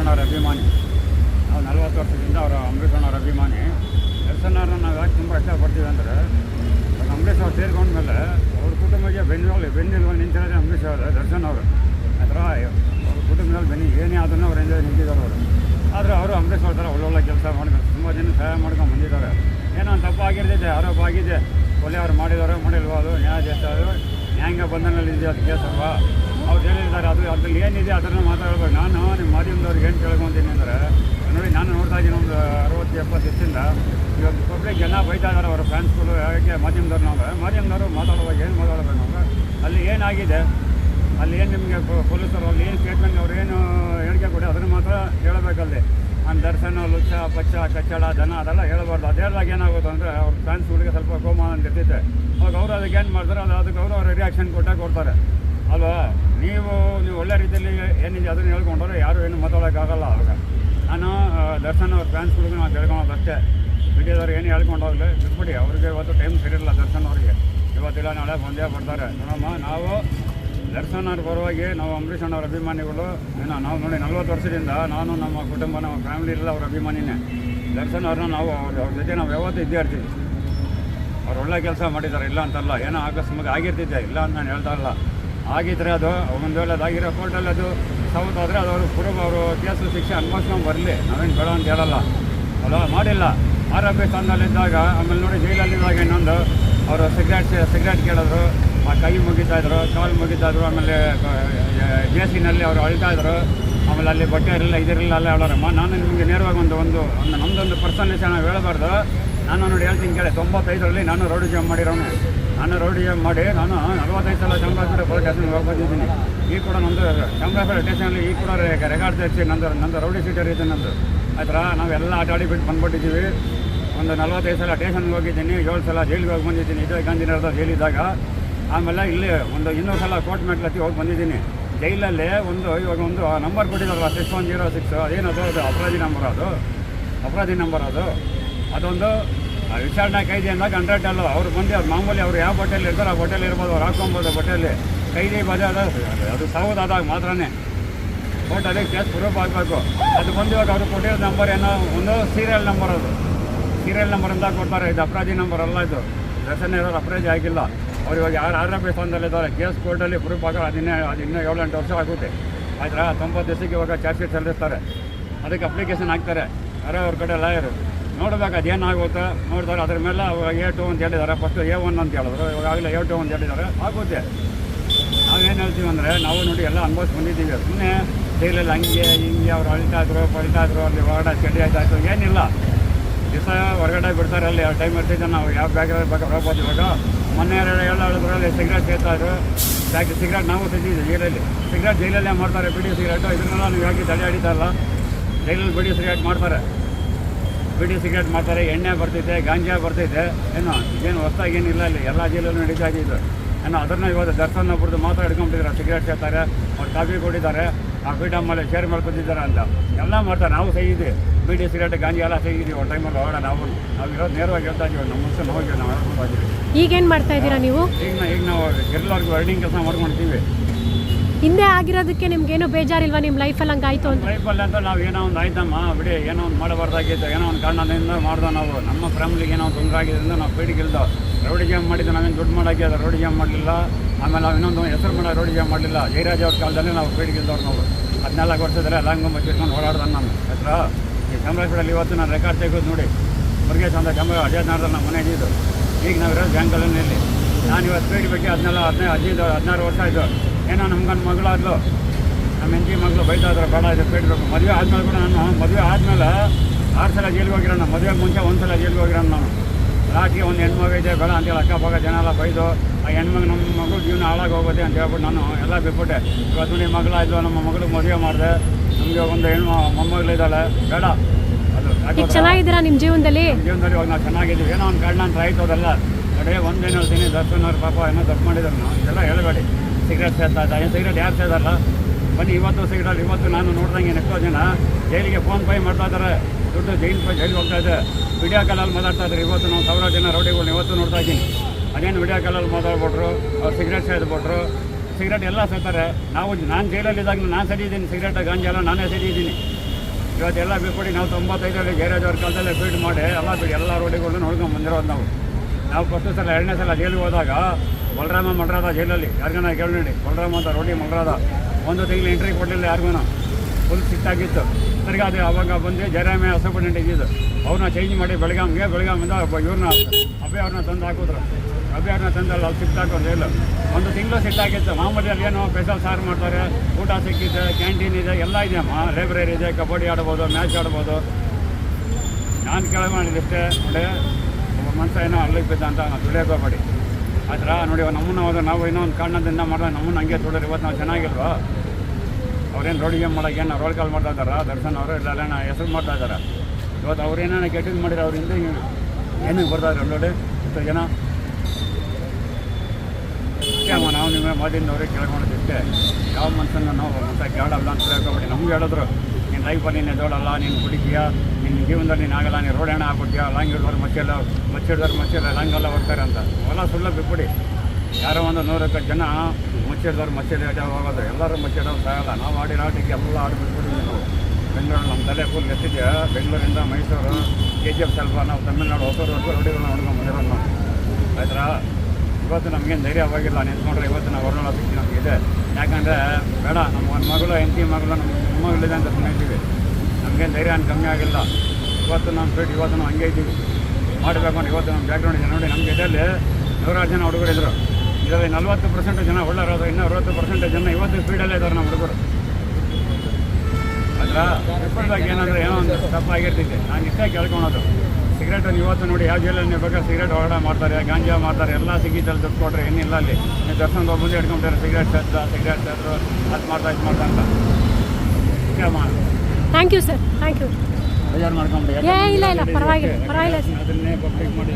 ಅಣ್ಣವ್ರ ಅಭಿಮಾನಿ. ನಾವು ನಲ್ವತ್ತು ವರ್ಷದಿಂದ ಅವರು ಅಂಬರೀಷ್ ಅಣ್ಣವ್ರ ಅಭಿಮಾನಿ. ದರ್ಶನ್ ಅವ್ರನ್ನ ನಾವು ಯಾಕೆ ತುಂಬ ಇಷ್ಟಪಡ್ತೀವಿ ಅಂದರೆ ಅಂಬರೀಷ್ ಅವ್ರು ಸೇರ್ಕೊಂಡ್ಮೇಲೆ ಅವ್ರ ಕುಟುಂಬಕ್ಕೆ ಬೆನ್ನಲ್ಲಿ ಬೆನ್ನಿಲ್ವ ನಿಂತಿರೋದೇ ಅಂಬರೀಷ್ ಅವರು, ದರ್ಶನ್ ಅವರು. ಥರ ಅವ್ರ ಕುಟುಂಬದಲ್ಲಿ ಬೆನ್ನಿ ಏನೇ ಅದನ್ನು ಅವ್ರು ಎಂಜಾಯ್ ನಿಂತಿದ್ದಾರೆ ಅವರು. ಆದರೆ ಅವರು ಅಂಬರೀಷ್ ಅವ್ರ ಥರ ಒಳ್ಳೊಳ್ಳೆ ಕೆಲಸ ಮಾಡ್ಕೊಂಡು ತುಂಬ ಜನ ಸಹಾಯ ಮಾಡ್ಕೊಂಡು ಬಂದಿದ್ದಾರೆ. ಏನೋ ಒಂದು ತಪ್ಪು ಆಗಿರ್ತೈತೆ ಆರೋಪ ಆಗಿದೆ. ಕೊಲೆ ಅವ್ರು ಮಾಡಿದಾರೋ ಮಾಡಿಲ್ವೋ ಅದು ನ್ಯಾಯ ಅದು. ನ್ಯಾಯಾಂಗ ಬಂಧನಲ್ಲಿ ಇದೆ ಅದು ಕೇಸ್ ಅಲ್ವಾ ಅವ್ರು ಹೇಳಿದ್ದಾರೆ, ಅದು ಅದ್ರಲ್ಲಿ ಏನಿದೆ ಅದನ್ನು ಮಾತಾಡ್ಬೇಕು ನಾನು ನಿಮ್ಮ ಮಾಧ್ಯಮದವ್ರಿಗೆ ಏನು ಕೇಳ್ಕೊತೀನಿ ಅಂದರೆ, ನೋಡಿ, ನಾನು ನೋಡ್ತಾ ಇದ್ದೀನಿ ಒಂದು ಅರವತ್ತು, ಎಪ್ಪತ್ತು ವರ್ಷದಿಂದ. ಇವಾಗ ಪಬ್ಲಿಕ್ ಜನ ಬೈತಾ ಇದ್ದಾರೆ ಅವರ ಫ್ಯಾನ್ಸ್ಗಳು ಯಾಕೆ ಮಾಧ್ಯಮದವ್ರು ನಾವು? ಮಾಧ್ಯಮದವರು ಮಾತಾಡುವಾಗ ಏನು ಮಾತಾಡಬೇಕು ನಾವು? ಅಲ್ಲಿ ಏನಾಗಿದೆ? ಅಲ್ಲಿ ಏನು ನಿಮಗೆ ಪೊಲೀಸರು, ಅಲ್ಲಿ ಏನು ಸ್ಟೇಟ್ಮೆಂಟ್ ಅವ್ರು ಏನು ಹೇಳಿಕೆ ಕೊಡಿ? ಅದನ್ನು ಮಾತ್ರ ಹೇಳಬೇಕಲ್ಲಿ. ನಾನು ದರ್ಶನ, ಲುಚ್ಚ, ಪಚ್ಚ, ಕಚ್ಚಡ ಜನ ಅದೆಲ್ಲ ಹೇಳಬಾರ್ದು. ಅದು ಹೇಳಿದಾಗ ಏನಾಗುತ್ತೆ ಅಂದರೆ, ಅವ್ರ ಫ್ಯಾನ್ಸ್ಗಳಿಗೆ ಸ್ವಲ್ಪ ಕೋಮ ಅಂತ ಇರ್ತೈತೆ. ಅವಾಗ ಅವರು ಅದಕ್ಕೆ ಏನು ಮಾಡ್ತಾರೆ? ಅದು ಅದಕ್ಕೆ ಅವರು ಅವ್ರ ರಿಯಾಕ್ಷನ್ ಕೊಟ್ಟಾಗ ಕೊಡ್ತಾರೆ. ಅಲ್ವಾ ನೀವು ನೀವು ಒಳ್ಳೆ ರೀತಿಯಲ್ಲಿ ಏನಿದೆ ಅದನ್ನು ಹೇಳ್ಕೊಂಡ್ರೆ ಯಾರು ಏನು ಮಾತಾಡೋಕ್ಕಾಗಲ್ಲ ಅವಾಗ ನಾನು ದರ್ಶನ್ ಅವ್ರ ಫ್ಯಾನ್ಸ್ಗಳಿಗೆ ನಾನು ಕೇಳ್ಕೊಳೋದು ಅಷ್ಟೇ. ಮೀಡಿಯಾದವ್ರು ಏನು ಹೇಳ್ಕೊಂಡು ಹೋಗಲಿ ಬಿಟ್ಬಿಡಿ, ಅವ್ರಿಗೆ ಇವತ್ತು ಟೈಮ್ ಸಿಗಿರಲ್ಲ ದರ್ಶನ್ ಅವ್ರಿಗೆ. ಇವತ್ತಿಲ್ಲ ನಾಳೆ ಬಂದೇ ಬರ್ತಾರೆ. ನೋಡಮ್ಮ, ನಾವು ದರ್ಶನ್ ಅವ್ರ ಪರವಾಗಿ, ನಾವು ಅಂಬರೀಷ್ ಅಣ್ಣವ್ರ ಅಭಿಮಾನಿಗಳು ಏನೋ ನಾವು ನೋಡಿ ನಲ್ವತ್ತು ವರ್ಷದಿಂದ ನಾನು ನಮ್ಮ ಕುಟುಂಬ ನಮ್ಮ ಫ್ಯಾಮಿಲಿ ಎಲ್ಲ ಅವ್ರ ಅಭಿಮಾನಿನೇ. ದರ್ಶನ್ ಅವ್ರನ್ನ ನಾವು ಅವ್ರ ಅವ್ರ ಜೊತೆ ನಾವು ಯಾವತ್ತೂ ಇದ್ದೇ ಇರ್ತೀವಿ. ಅವ್ರು ಒಳ್ಳೆ ಕೆಲಸ ಮಾಡಿದ್ದಾರೆ, ಇಲ್ಲ ಅಂತಲ್ಲ, ಏನೋ ಅಕಸ್ಮಾತ್ ಆಗಿರ್ತಿದ್ದೆ ಇಲ್ಲ ಅಂತ ನಾನು ಹೇಳ್ತಾ ಇಲ್ಲ. ಆಗಿದ್ರೆ ಅದು ಒಂದು ವೇಳೆ ಅದಾಗಿರೋ ಕೋರ್ಟಲ್ಲಿ ಅದು ಸೌತ್ ಆದರೆ ಅದು ಅವರು ಪೂರ್ವ ಅವರು ಕೇಸು ಶಿಕ್ಷೆ ಅನ್ಭವಿಸ್ಕೊಂಡು ಬರಲಿ. ನಾವೇನು ಬೇಡ ಅಂತ ಹೇಳಲ್ಲ. ಅಲ್ಲ, ಮಾಡಿಲ್ಲ. ಆರೋಪಿ ಸ್ಥಾನದಲ್ಲಿದ್ದಾಗ ಆಮೇಲೆ ನೋಡಿ ಜೈಲಲ್ಲಿದ್ದಾಗ ಇನ್ನೊಂದು ಅವರು ಸಿಗರೇಟ್ ಸಿಗರೇಟ್ ಕೇಳಿದ್ರು. ಆ ಕೈ ಮುಗಿತಾ ಇದ್ರು, ಕಾಲು ಮುಗಿತಾಯಿದ್ರು ಆಮೇಲೆ ಜೆ ಸಿನಲ್ಲಿ ಅವರು ಅಳ್ತಾ ಇದ್ರು. ಆಮೇಲೆ ಅಲ್ಲಿ ಬಟ್ಟೆ ಇರಲಿಲ್ಲ ಇದಿರಲಿಲ್ಲ ಅಲ್ಲೇ ಹೇಳೋರಮ್ಮ ನಾನು ನಿಮಗೆ ನೇರವಾಗಿ ಒಂದು ಒಂದು ನಮ್ಮದೊಂದು ನಾವು ಹೇಳಬಾರ್ದು. ನಾನು ನೋಡಿ ಹೇಳ್ತೀನಿ ಕೇಳಿ. ತೊಂಬತ್ತೈದರಲ್ಲಿ ನಾನು ರೋಡ್ ಜಾಮ್ ಮಾಡಿರೋನು. ನಾನು ರೌಡಿ ಮಾಡಿ, ನಾನು ನಲವತ್ತೈದು ಸಲ ಚಾಮರಾಜಪೇಟೆ ಪೊಲೀಸ್ ಸ್ಟೇಷನ್ಗೆ ಹೋಗಿ ಬಂದಿದ್ದೀನಿ ಈ ಕೂಡ ನಂದು ಚಾಮರಾಜಪೇಟೆ ಸ್ಟೇಷನಲ್ಲಿ ಈ ಕೂಡ ರೆಕಾರ್ಡ್ ತೆಗೆಸಿ ನಂದು ನಂದು ರೌಡಿ ಸೀಟರ್ ಇದೆ ನಂದು. ಆ ಥರ ನಾವೆಲ್ಲ ಆಟ ಆಡಿ ಬಿಟ್ಟು ಬಂದ್ಬಿಟ್ಟಿದ್ದೀವಿ. ಒಂದು ನಲವತ್ತೈದು ಸಲ ಸ್ಟೇಷನ್ಗೆ ಹೋಗಿದ್ದೀನಿ, ಏಳು ಸಲ ಜೈಲಿಗೆ ಹೋಗಿ ಬಂದಿದ್ದೀನಿ. ಇದೇ ಗಾಂಧಿನಗರದ ಜೈಲಿದ್ದಾಗ ಆಮೇಲೆ ಇಲ್ಲಿ ಒಂದು ಇನ್ನೊಂದು ಸಲ ಕೋರ್ಟ್ ಮೆಟ್ಲತ್ತಿ ಹೋಗಿ ಬಂದಿದ್ದೀನಿ. ಜೈಲಲ್ಲಿ ಒಂದು, ಇವಾಗ ಒಂದು ನಂಬರ್ ಕೊಟ್ಟಿದ್ದಾರಲ್ಲ ಸಿಕ್ಸ್ ಒನ್ ಜೀರೋ ಸಿಕ್ಸ್ ಅದೇನದು ಅದು? ಅಪರಾಧಿ ನಂಬರ್ ಅದು? ಅಪರಾಧಿ ನಂಬರ್ ಅದು? ಅದೊಂದು ವಿಚಾರಣೆ ಕೈದಿ ಅಂದಾಗ ಹಂಡ್ರೆಡ್ ಅಲ್ಲ, ಅವ್ರು ಬಂದು ಅವ್ರು ಮಾಮೂಲಿ ಅವ್ರು ಯಾವ ಹೋಟೆಲ್ ಇರ್ತಾರೆ ಆ ಹೋಟೆಲ್ ಇರ್ಬೋದು, ಅವ್ರು ಹಾಕೊಬೋದು ಬಟ್ಟೆಯಲ್ಲಿ ಕೈದಿ ಬದೇ ಅದ, ಅದು ಸಾವುದಾದಾಗ ಮಾತ್ರನೇ. ಹೋಟೆಲಿಗೆ ಕೇಸ್ ಪ್ರೂಫ್ ಆಗಬೇಕು. ಅದು ಬಂದಿವಾಗ ಇವಾಗ ಅವರು ಕೊಟ್ಟಿರೋ ನಂಬರ್ ಏನೋ, ಒಂದು ಸೀರಿಯಲ್ ನಂಬರ್ ಅದು. ಸೀರಿಯಲ್ ನಂಬರ್ ಅಂತ ಕೊಡ್ತಾರೆ, ಇದು ಅಪರಾಧಿ ನಂಬರ್ ಅಲ್ಲ ಇದು. ದರ್ಶನ ಇರೋರು ಅಪರಾಧಿ ಆಗಿಲ್ಲ. ಅವ್ರು ಇವಾಗ ಯಾರು ಆರೋಪಿ ಸ್ಥಾನದಲ್ಲಿದ್ದಾರೆ ಕೇಸ್ ಕೋರ್ಟಲ್ಲಿ ಪ್ರೂಫ್ ಆಗೋ ಅದನ್ನೇ, ಅದು ಇನ್ನೂ ಏಳೆಂಟು ವರ್ಷ ಆಗುತ್ತೆ. ಆದರೆ ತೊಂಬತ್ತು ದಿವಸಕ್ಕೆ ಇವಾಗ ಚಾರ್ಜ್ ಶೀಟ್ ಸಲ್ಲಿಸ್ತಾರೆ. ಅದಕ್ಕೆ ಅಪ್ಲಿಕೇಶನ್ ಹಾಕ್ತಾರೆ. ಯಾರೋ ಅವ್ರ ಕಡೆ ಲಾಯರು ನೋಡ್ಬೇಕು ಅದೇನಾಗುತ್ತೆ ನೋಡ್ತಾರೆ ಅದ್ರ ಮೇಲೆ ಅವಾಗ ಎ ಟು ಅಂತ ಹೇಳಿದ್ದಾರೆ. ಫಸ್ಟು ಎ ಒನ್ ಅಂತ ಹೇಳಿದ್ರು. ಇವಾಗಲೇ ಎ ಟು ಅಂತ ಹೇಳಿದ್ದಾರೆ. ಆಗುತ್ತೆ. ನಾವೇನು ಹೇಳ್ತೀವಿ ಅಂದರೆ, ನಾವು ನೋಡಿ ಎಲ್ಲ ಅನುಭವಿಸಿ ಬಂದಿದ್ದೀವಿ. ಸುಮ್ಮನೆ ಜೈಲಲ್ಲಿ ಹಂಗೆ, ಹಿಂಗೆ ಅವ್ರು ಅಳಿತಾಯಿದ್ರು ಇದ್ರು ಪಳ್ತಾ ಅಲ್ಲಿ ಹೊರಗಡೆ ಚಡಿ ಆಯ್ತಾಯ್ತು ಏನಿಲ್ಲ. ದಿವಸ ಹೊರಗಡೆ ಬಿಡ್ತಾರೆ ಅಲ್ಲಿ. ಟೈಮ್ ಇರ್ತಿದ್ದೆ ನಾವು ಯಾವ ಬ್ಯಾಗ್ ಬೇಕು ಹೋಗ್ಬೋದು. ಇವಾಗ ಮೊನ್ನೆ ಎರಡು ಏಳು ಹೇಳಿದ್ರಲ್ಲಿ ಸಿಗರೇಟ್ ಸೇತಾಯಿದ್ರು ಬ್ಯಾಕ್ ಸಿಗರೇಟ್ ನಾವು ತೆಗೆದಿದ್ದೀವಿ ಜೈಲಲ್ಲಿ. ಸಿಗರೇಟ್ ಜೈಲಲ್ಲೇ ಮಾಡ್ತಾರೆ. ಬಿಡಿ ಸಿಗರೇಟು ಇದನ್ನೆಲ್ಲ ನೀವು ಯಾಕೆ ತಡೆ ಹಿಡಿತಾರಲ್ಲ ಜೈಲಲ್ಲಿ ಬಿಡಿ ಸಿಗರೇಟ್ ಮಾಡ್ತಾರೆ. ಬಿಡಿ ಸಿಗರೇಟ್ ಮಾಡ್ತಾರೆ ಎಣ್ಣೆ ಬರ್ತೈತೆ ಗಾಂಜಾ ಬರ್ತೈತೆ ಏನೋ ಏನು ಹೊಸ್ದಾಗಿ ಏನಿಲ್ಲ ಅಲ್ಲಿ ಎಲ್ಲ ಜಿಲ್ಲೆಯಲ್ಲೂ ನಡೀತಾ ಇದೆ ಏನೋ ಅದನ್ನು ಇವಾಗ ದರ್ಶನ ಒಬ್ರದ್ದು ಮಾತ್ರ ಹಿಡ್ಕೊಂಡಿದ್ದಾರೆ ಸಿಗರೇಟ್ ಸೇರ್ತಾರೆ ಅವ್ರು ಕಾಫಿ ಕೊಟ್ಟಿದ್ದಾರೆ ಆ ಫ್ರೀಡಮ್ ಮೇಲೆ ಶೇರ್ ಮಾಡ್ಕೊತಿದ್ದಾರೆ ಅಂತ. ಎಲ್ಲ ಮಾಡ್ತಾರೆ ನಾವು ಸಹಿದ್ದೀವಿ ಬಿಡಿ ಸಿಗರೇಟ್ ಗಾಂಜಾ ಎಲ್ಲ ಸಹಿದ್ದೀವಿ ಒಂದು ಟೈಮಲ್ಲಿ ಹೋಗೋಣ ನಾವು. ನಾವು ಇರೋದು ನೇರವಾಗಿ ಹೇಳ್ತಾ ಇದ್ದೀವಿ ನಮ್ಮ ಮುಂಚೆ ಹೋಗಿ ನಾವು ಹೇಳ್ಕೊಂಡು ಈಗ ಈಗೇನು ಮಾಡ್ತಾ ಇದ್ದೀರಾ ನೀವು? ಈಗ ಈಗ ನಾವು ಎಲ್ಲರಿಗೂ ವರ್ಡಿಂಗ್ ಕೆಲಸ ಮಾಡ್ಕೊಳ್ತೀವಿ ಹಿಂದೆ ಆಗಿರೋದಕ್ಕೆ ನಿಮ್ಗೇನು ಬೇಜಾರಿಲ್ವಾ? ನಿಮ್ಮ ಲೈಫಲ್ಲಿ ಹಂಗಾಯ್ತು ಅಂತ? ಲೈಫಲ್ಲಿ ಅಂತ ನಾವು ಏನೋ ಒಂದು ಆಯ್ತಮ್ಮ, ಬಿಡಿ, ಏನೋ ಒಂದು ಮಾಡಬಾರ್ದಾಗಿತ್ತು, ಏನೋ ಒಂದು ಕಾರಣದಿಂದ ಮಾಡ್ದ ನಾವು. ನಮ್ಮ ಫ್ಯಾಮಿಲಿಗೆ ಏನೋ ತೊಂದರೆ ಆಗಿದ್ದರಿಂದ ನಾವು ಪೀಡಿಗಿಲ್ದ ರೋಡ್ ಜಾಮ್ ಮಾಡಿದ್ದು ನಾವೇನು ದುಡ್ಡು ಮಾಡೋಕ್ಕೆ ಅದು ರೋಡ್ ಜಾಮ್ ಮಾಡಲಿಲ್ಲ. ಆಮೇಲೆ ನಾವು ಇನ್ನೊಂದು ಹೆಸರು ಮಾಡೋ ರೋಡ್ ಜಾಮ್ ಮಾಡಲಿಲ್ಲ. ಜೈರಾಜ್ ಅವ್ರ ಕಾಲದಲ್ಲಿ ನಾವು ಪೀಡಿಗಿಲ್ದವ್ರು ನಾವು. ಹದಿನಾಲ್ಕು ವರ್ಷದಲ್ಲಿ ಲಾಂಗ್ ಮುಚ್ಚಿಟ್ಕೊಂಡು ಓಡಾಡ್ದೆ ನಾನು. ಹತ್ರ ಈ ಚಾಮರಾಜಪೇಟೆಯಲ್ಲಿ ಇವತ್ತು ನಾನು ರೆಕಾರ್ಡ್ ತೆಗೆದು ನೋಡಿ. ಮುರುಗೇಶ್ ಅಂತ ಚಾಮರ ಅಜಯ್ ನಾಡ್ದಲ್ಲಿ ನಮ್ಮ ಮನೆ ಇದ್ದು ಈಗ ನಾವಿರೋದು ಬ್ಯಾಂಕಲ್ಲಿ ನಾನು ಇವತ್ತು ಸ್ಪೀಡ್ ಬಗ್ಗೆ ಹದಿನಾಲ್ಕು ಹದಿನೈದು ಹದಿನೈದು, ಹದಿನಾರು ವರ್ಷ ಆಯಿತು. ಏನೋ ನಮ್ಗನ್ನು ಮಗಳಾದ್ಲು ನಮ್ಮ ಹೆಂಡತಿ ಮಗಳು ಬೈತಾ ಇದ್ರು ಬೇಡ ಇದು ಬೇಡಬೇಕು ಮದುವೆ ಆದಮೇಲೆ ಕೂಡ ನಾನು ಮದುವೆ ಆದಮೇಲೆ ಆರು ಸಲ ಜೈಲಿಗೆ ಹೋಗಿರೋಣ ಮದುವೆ ಮುಂಚೆ ಒಂದು ಸಲ ಜೈಲಿಗೆ ಹೋಗಿರೋಣ ನಾನು. ರಾತ್ರಿ ಒಂದು ಹೆಣ್ಮಗು ಇದೆ ಬೇಡ ಅಂತೇಳಿ ಅಕ್ಕಪಕ್ಕ ಜನ ಎಲ್ಲ ಬೈದು ಆ ಹೆಣ್ಮಗು ನಮ್ಮ ಮಗಳು ಜೀವನ ಹಾಳಾಗಿ ಹೋಗುತ್ತೆ ಅಂತ ಹೇಳ್ಬಿಟ್ಟು ನಾನು ಎಲ್ಲ ಬಿಟ್ಬಿಟ್ಟೆ. ಇವತ್ತು ನಿಮ್ಮ ಮಗಳಾಯ್ತು ನಮ್ಮ ಮಗಳು ಮದುವೆ ಮಾಡಿದೆ ನಮಗೆ ಒಂದು ಹೆಣ್ಣು ಮೊಮ್ಮಗಳಿದ್ದಾಳೆ ಬೇಡ. ಅದು ಈಗ ಚೆನ್ನಾಗಿದ್ದೀರಾ ನಿಮ್ಮ ಜೀವನದಲ್ಲಿ? ಜೀವನದಲ್ಲಿ ಇವಾಗ ನಾವು ಚೆನ್ನಾಗಿದ್ದೀವಿ. ಏನೋ ಒಂದು ಕಾರಣ ಅಂತ ಆಯ್ತು ಅದೆಲ್ಲ. ಒಂದೇನು ಹೇಳ್ತೀನಿ ದರ್ಶನವ್ರು ಅವ್ರ ಪಾಪ ಏನೋ ತಪ್ಪು ಮಾಡಿದ್ರು. ನಾವು ಇದೆಲ್ಲ ಹೇಳಬೇಡಿ. ಸಿಗರೇಟ್ ಸೇರ್ತಾ ಇದ್ದ. ಏನು ಸಿಗರೇಟ್, ಯಾರು ಸೇದಲ್ಲ ಬನ್ನಿ, ಇವತ್ತು ಸಿಗರೇಟ್, ಇವತ್ತು ನಾನು ನೋಡ್ದಂಗೆ ಎಷ್ಟೋ ಜನ ಜೈಲಿಗೆ ಫೋನ್ ಪೇ ಮಾಡ್ತಾ ಇದ್ದಾರೆ. ದುಡ್ಡು ಜೈಲ್ ಪೈ, ಜೈಲಿಗೆ ಹೋಗ್ತಾ ಇದೆ ವಿಡಿಯೋ ಕಾಲಲ್ಲಿ ಮಾತಾಡ್ತಾ ಇದ್ದಾರೆ. ಇವತ್ತು ನಾವು ಸಾವಿರಾರು ಜನ ರೌಡಿಗಳನ್ನ ಇವತ್ತು ನೋಡ್ತಾ ಇದ್ದೀನಿ. ಅದೇನು ವಿಡಿಯೋ ಕಾಲಲ್ಲಿ ಮಾತಾಡ್ಬಿಟ್ರು, ಅವ್ರು ಸಿಗರೇಟ್ ಸೇದ್ಬಿಟ್ರು ಸಿಗರೇಟ್ ಎಲ್ಲ ಸೇತಾರೆ ನಾವು ನಾನು ಜೈಲಲ್ಲಿದ್ದಾಗ ನಾನು ಸರಿದ್ದೀನಿ. ಸಿಗರೇಟ್, ಗಾಂಜಾ ಎಲ್ಲ ನಾನೇ ಸೆಡಿದ್ದೀನಿ ಇವತ್ತೆಲ್ಲ ಬಿಟ್ಬಿಟ್ಟು ನಾವು ತೊಂಬತ್ತೈದರಲ್ಲಿ ಗೇರೇಜ್ ಅವ್ರ ಕಾಲದಲ್ಲೇ ಫೀಡ್ ಮಾಡಿ, ಎಲ್ಲ ಬಿಡಿ, ಎಲ್ಲ ರೋಡಿಗಳನ್ನ ನೋಡ್ಕೊಂಡು ಬಂದಿರೋದು ನಾವು. ನಾವು ಕೊಟ್ಟು ಸಲ, ಎರಡನೇ ಸಲ ಜೈಲಿಗೆ ಹೋದಾಗ ಬಲರಾಮ ಮಲ್ರಾದ ಜೈಲಲ್ಲಿ, ಯಾರಿಗಾನ ಕೇಳಿ ನೋಡಿ, ಬಲರಾಮ ಅಂತ ರೋಡಿ ಮಲ್ರಾದ. ಒಂದು ತಿಂಗಳು ಎಂಟ್ರಿ ಕೊಡಲಿಲ್ಲ ಯಾರಿಗೂ ಫುಲ್ ಸಿಟ್ಟಾಗಿತ್ತು ತಿರ್ಗಾ ಅದು ಅವಾಗ ಬಂದು ಜಯರಾಮೆ ಹೊಸಪಟ್ಟಣ ಇದ್ದಿದ್ದು. ಅವ್ರನ್ನ ಚೇಂಜ್ ಮಾಡಿ ಬೆಳಗಾಂಗೆ ಬೆಳಗಾಮಿಂದ ಒಬ್ಬ ಇವ್ರನ್ನ ಅಬ್ಬೆ ಅವ್ರನ್ನ ತಂದು ಹಾಕಿದ್ರು. ಅಬ್ಬೆ ಅವ್ರನ್ನ ತಂದು ಅಲ್ಲಿ ಸಿಟ್ಟು ಹಾಕೋದು ಜೈಲು. ಒಂದು ತಿಂಗಳು ಸಿಟ್ಟಾಗಿತ್ತು ಮಾಮೂಲಿ ಅಲ್ಲಿ ಏನೋ ಸ್ಪೆಷಲ್ ಸಾರು ಮಾಡ್ತಾರೆ. ಊಟ ಸಿಕ್ಕಿದೆ ಕ್ಯಾಂಟೀನ್ ಇದೆ, ಎಲ್ಲ ಇದೆ. ಅಮ್ಮ ಲೈಬ್ರರಿ ಇದೆ, ಕಬಡ್ಡಿ ಆಡ್ಬೋದು ಮ್ಯಾಚ್ ಆಡ್ಬೋದು. ನಾನು ಕೆಳಗೆ ಮಾಡಿದ್ದಷ್ಟೇ ಏನೋ ಅಲ್ಲಿಗೆ ಬಿದ್ದ ಅಂತ ಹೋಗ್ಬೇಡಿ ಆ ಥರ ನೋಡಿ ನಮ್ಮನ್ನು ಹೋದ್ರೆ ನಾವು ಇನ್ನೂ ಒಂದು ಕಾರಣದಿಂದ ಮಾಡಿದ್ರೆ ನಮ್ಮನ್ನು ಹಂಗೆ ತೊಡೋರು. ಇವತ್ತು ನಾವು ಚೆನ್ನಾಗಿಲ್ವಾ? ಅವ್ರೇನು ರೋಡಿಗೆ ಮಾಡೋಕೆ ಏನು ರೋಡ್ ಕಾಲ್ ಮಾಡ್ತಾ ಇದ್ದಾರಾ? ದರ್ಶನ್ ಅವರು ಇಲ್ಲ ನಾ ಹೆಸರು ಮಾಡ್ತಾ ಇದ್ದಾರೆ. ಇವತ್ತು ಅವ್ರೇನೇನೋ ಕೆಟ್ಟಿದ್ದು ಮಾಡಿದ್ರೆ ಅವ್ರಿಂದ ಏನಕ್ಕೆ ಬರ್ತಾ ಇದ್ದಾರೆ ನೋಡಿ. ಇಷ್ಟು ಜನ. ಅಮ್ಮ, ನಾವು ನಿಮ್ಮ ಮಾತಿಂದವ್ರಿಗೆ ಕೇಳ್ಕೊಂಡಿದ್ದೆ ಯಾವ ಮನುಷ್ಯನ ನಾವು ಮನುಷ್ಯ ಕೇಳಲ್ಲ ಅಂತ ಹೇಳ್ಕೊಬೇಡಿ ನಮ್ಗೆ ಹೇಳಿದ್ರು. ನೀನು ಲೈಫಲ್ಲಿ ನೀನು ಎದ್ದೋಳಲ್ಲ ನೀನು ಕುಡಿತೀಯ, ನಿನ್ನ ಜೀವನದಲ್ಲಿ ನೀನು ಆಗಲ್ಲ ನೀನು ರೋಡ್ ಹಣ ಹಾಕ್ಬಿಡ್ತೀಯ ಲಾಂಗ್ ಹಿಡಿದವ್ರು ಮಚ್ಚೆಲ್ಲ ಮಚ್ಚಿಡ್ದವ್ರು ಮಚ್ಚೆಲ್ಲ, ಲಾಂಗೆಲ್ಲ ಬರ್ತಾರೆ ಅಂತ. ಹೊಲ ಸುಳ್ಳು ಬಿಟ್ಬಿಡಿ. ಯಾರೋ ಒಂದು ನೂರಕ್ಕೆ ಜನ ಮುಚ್ಚಿಡ್ದವ್ರು ಮಚ್ಚಿಡ ಹೋಗೋದು. ಎಲ್ಲರೂ ಮಚ್ಚಿಡೋದು ಸಾಗಲ್ಲ. ನಾವು ಆಡಿರೋ ಆಟಿಗೆ ಎಲ್ಲ ಆಡಿ ನೀನು ಬೆಂಗಳೂರು ನಮ್ಮ ತಲೆ ಫುಲ್ ಎತ್ತಿದ್ದೆ ಬೆಂಗಳೂರಿಂದ ಮೈಸೂರು ಕೆ ಜಿ ಎಫ್ ಸ್ವಲ್ಪ ನಾವು ತಮಿಳ್ನಾಡು ಹೊಸರು ರೋಡಿಗಳನ್ನ ನೋಡ್ಕೊಂಡು ಬಂದಿರೋದು ನಾವು. ಆಯ್ತಾ ಇವತ್ತು ನಮಗೇನು ಧೈರ್ಯವಾಗಿಲ್ಲ ನಿಂತ್ಕೊಂಡ್ರೆ ಇವತ್ತು ನಾವು ಹೊರನೋಳ ಸಿಕ್ಕಿ ನಮಗಿದೆ ಯಾಕಂದರೆ ಬೇಡ, ನಮ್ಮ ಒಂದು ಮಗಳು, ಹೆಂಡತಿ ಮಗಳು, ನಮ್ಮ ಮೊಮ್ಮಗಳಿದೆ ಅಂತ ಸುಮ್ಮನೆ ನಮಗೆ ಧೈರ್ಯ ಕಮ್ಮಿ ಆಗಿಲ್ಲ. ಇವತ್ತು ನಮ್ಮ ಫೀಟ್ ಇವತ್ತು ನಾವು ಹಂಗೆ ಇದ್ದೀವಿ. ಮಾಡಬೇಕು ಅಂತ ಇವತ್ತು ನಮ್ಮ ಬ್ಯಾಕ್ಗ್ರೌಂಡ್ ಇದೆ. ನೋಡಿ ನಮ್ಮ ಇದರಲ್ಲಿ ನೂರಾರು ಜನ ಹುಡುಗರಿದ್ರು ಇದರಲ್ಲಿ ನಲ್ವತ್ತು ಪರ್ಸೆಂಟ್ ಜನ ಒಳ್ಳೆಯವರು ಇನ್ನೂ ಅರವತ್ತು ಪರ್ಸೆಂಟ್ ಜನ ಇವತ್ತು ಫೀಲ್ಡಲ್ಲೇ ಇದ್ದಾರೆ ನಮ್ಮ ಹುಡುಗರು. ಅದರ ವಿಪರೀತವಾಗಿ ಏನಾದರೂ ಏನೋ ಒಂದು ತಪ್ಪಾಗಿರ್ತೈತೆ ನಾನು ಇಷ್ಟೇ ಕೇಳ್ಕೊಳೋದು. ಸಿಗರೇಟ್ ಇವತ್ತು ನೋಡಿ ಯಾವ ಜೈಲಲ್ಲಿ ಬೇಕಾದ್ರೆ ಸಿಗರೇಟ್ ಹೋರಾಟ ಮಾಡ್ತಾರೆ ಗಾಂಜಾ ಮಾಡ್ತಾರೆ ಎಲ್ಲ ಸಿಗಿದಲ್ಲಿ ದುಡ್ಡು ಕೊಟ್ಟರೆ ಏನಿಲ್ಲ ಅಲ್ಲಿ. ನೀವು ದರ್ಶನ ಮುಂದೆ ಹಿಡ್ಕೊಂತಾರೆ ಸಿಗರೇಟ್ ಸತ್ತ ಸಿಗರೇಟ್ ಸೆದ್ರು ಅದು ಮಾಡ್ತಾ ಇದು ಮಾಡ್ತಾ ಅಂತ. Thank you sir thank you ಬೇಜಾರು ಮಾಡ್ಕೊಂಬಿಡಿ. ಏ, ಇಲ್ಲ, ಇಲ್ಲ, ಪರವಾಗಿಲ್ಲ, ಪರವಾಗಿಲ್ಲ. ಅದನ್ನೇ ಪಬ್ಲಿಕ್ ಮಾಡಿ